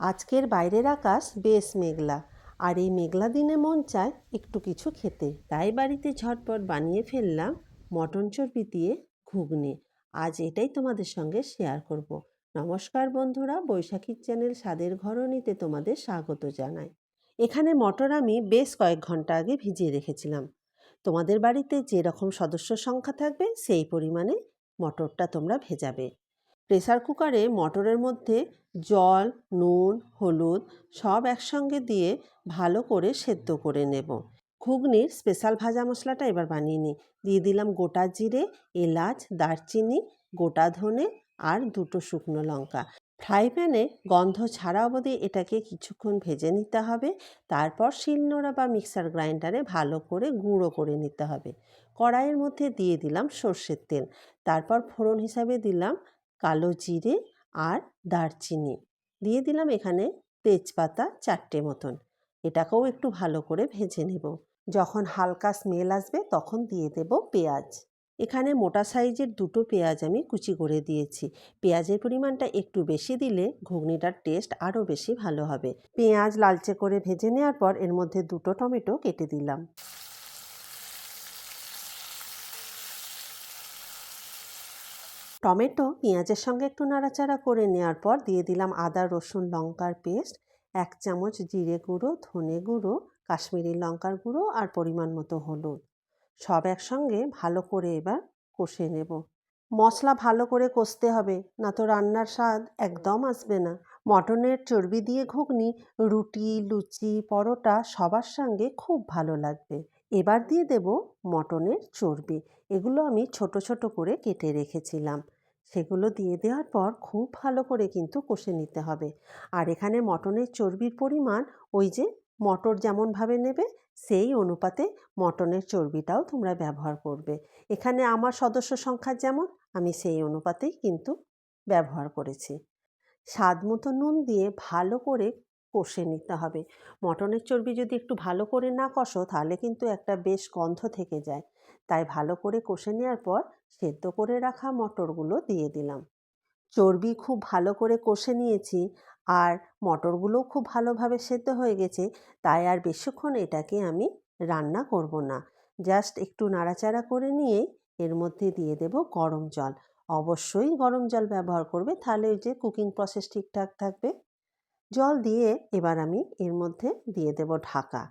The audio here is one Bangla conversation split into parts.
আজকের বাইরের আকাশ বেশ মেঘলা, আর এই মেঘলা দিনে মন চায় একটু কিছু খেতে। তাই বাড়িতে ঝটপট বানিয়ে ফেললাম মটন চর্বি দিয়ে ঘুগনি। আজ এটাই তোমাদের সঙ্গে শেয়ার করব। নমস্কার বন্ধুরা বৈশাখীর চ্যানেল স্বাদের ঘরণীতে তোমাদের স্বাগত জানাই। এখানে মটর আমি বেশ কয়েক ঘণ্টা আগে ভিজিয়ে রেখেছিলাম। তোমাদের বাড়িতে যেরকম সদস্য সংখ্যা থাকবে, সেই পরিমাণে মটরটা তোমরা ভেজাবে। প্রেসার কুকারে মটরের মধ্যে জল, নুন, হলুদ সব একসঙ্গে দিয়ে ভালো করে সেদ্ধ করে নেব। ঘুগনির স্পেশাল ভাজা মশলাটা এবার বানিয়ে নিই। দিয়ে দিলাম গোটা জিরে, এলাচ, দারচিনি, গোটা ধনে আর দুটো শুকনো লঙ্কা। ফ্রাই প্যানে গন্ধ ছাড়া অবধি এটাকে কিছুক্ষণ ভেজে নিতে হবে। তারপর শিলনোড়া বা মিক্সার গ্রাইন্ডারে ভালো করে গুঁড়ো করে নিতে হবে। কড়াইয়ের মধ্যে দিয়ে দিলাম সর্ষের তেল। তারপর ফোড়ন হিসাবে দিলাম কালো জিরে আর দারচিনি। দিয়ে দিলাম এখানে তেজপাতা চারটে মতন। এটাকেও একটু ভালো করে ভেজে নেব। যখন হালকা স্মেল আসবে তখন দিয়ে দেব পেঁয়াজ। এখানে মোটা সাইজের দুটো পেঁয়াজ আমি কুচি করে দিয়েছি। পেঁয়াজের পরিমাণটা একটু বেশি দিলে ঘুগনিটার টেস্ট আরও বেশি ভালো হবে। পেঁয়াজ লালচে করে ভেজে নেওয়ার পর এর মধ্যে দুটো টমেটো কেটে দিলাম। টমেটো পেঁয়াজের সঙ্গে একটু নাড়াচাড়া করে নেওয়ার পর দিয়ে দিলাম আদা, রসুন, লঙ্কার পেস্ট, এক চামচ জিরে গুঁড়ো, ধনে গুঁড়ো, কাশ্মীরি লঙ্কার গুঁড়ো আর পরিমাণ মতো হলুদ। সব একসঙ্গে ভালো করে এবার কষে নেব। মশলা ভালো করে কষতে হবে, না তো রান্নার স্বাদ একদম আসবে না। মটনের চর্বি দিয়ে ঘুগনি, রুটি, লুচি, পরোটা সবার সঙ্গে খুব ভালো লাগবে। এবার দিয়ে দেব মটনের চর্বি। এগুলো আমি ছোট ছোট করে কেটে রেখেছিলাম। সেগুলো দিয়ে দেওয়ার পর খুব ভালো করে কিন্তু কষে নিতে হবে। আর এখানে মটনের চর্বির পরিমাণ ওই যে মটর যেমনভাবে নেবে, সেই অনুপাতে মটনের চর্বিটাও তোমরা ব্যবহার করবে। এখানে আমার সদস্য সংখ্যা যেমন, আমি সেই অনুপাতেই কিন্তু ব্যবহার করেছি। স্বাদ মতো নুন দিয়ে ভালো করে কষে নিতে হবে। মটনের চর্বি যদি একটু ভালো করে না কষো, তাহলে কিন্তু একটা বেশ গন্ধ থেকে যায়। তাই ভালো করে কষে নেওয়ার পর সেদ্ধ করে রাখা মটরগুলো দিয়ে দিলাম। চর্বি খুব ভালো করে কষে নিয়েছি আর মটরগুলোও খুব ভালোভাবে সেদ্ধ হয়ে গেছে, তাই আর বেশিক্ষণ এটাকে আমি রান্না করব না। জাস্ট একটু নাড়াচাড়া করে নিয়ে এর মধ্যে দিয়ে দেব গরম জল। অবশ্যই গরম জল ব্যবহার করবে, তাহলে ওই যে কুকিং প্রসেস ঠিকঠাক থাকবে। জল দিয়ে এবার আমি এর মধ্যে দিয়ে দেব ঢাকা।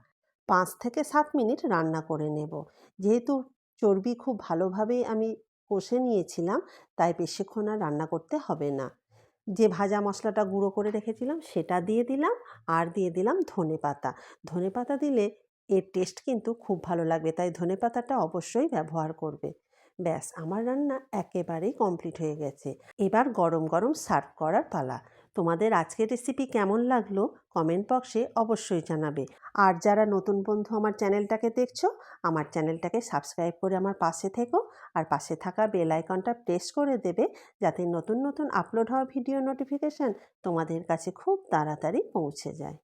পাঁচ থেকে সাত মিনিট রান্না করে নেব। যেহেতু চর্বি খুব ভালোভাবেই আমি কষে নিয়েছিলাম, তাই বেশিক্ষণ আর রান্না করতে হবে না। যে ভাজা মশলাটা গুঁড়ো করে রেখেছিলাম, সেটা দিয়ে দিলাম আর দিয়ে দিলাম ধনে পাতা। ধনে পাতা দিলে এর টেস্ট কিন্তু খুব ভালো লাগবে, তাই ধনে পাতাটা অবশ্যই ব্যবহার করবে। ব্যাস, আমার রান্না একেবারেই কমপ্লিট হয়ে গেছে। এবার গরম গরম সার্ভ করার পালা। তোমাদের আজকের রেসিপি কেমন লাগল? কমেন্ট বক্সে অবশ্যই জানাবে। আর যারা নতুন বন্ধু আমার চ্যানেলটাকে দেখছ, আমার চ্যানেলটাকে সাবস্ক্রাইব করে আমার পাশে থেকো। আর পাশে থাকা বেল আইকনটা প্রেস করে দেবে, যাতে নতুন নতুন আপলোড হওয়া ভিডিও নোটিফিকেশান তোমাদের কাছে খুব তাড়াতাড়ি পৌঁছে যায়।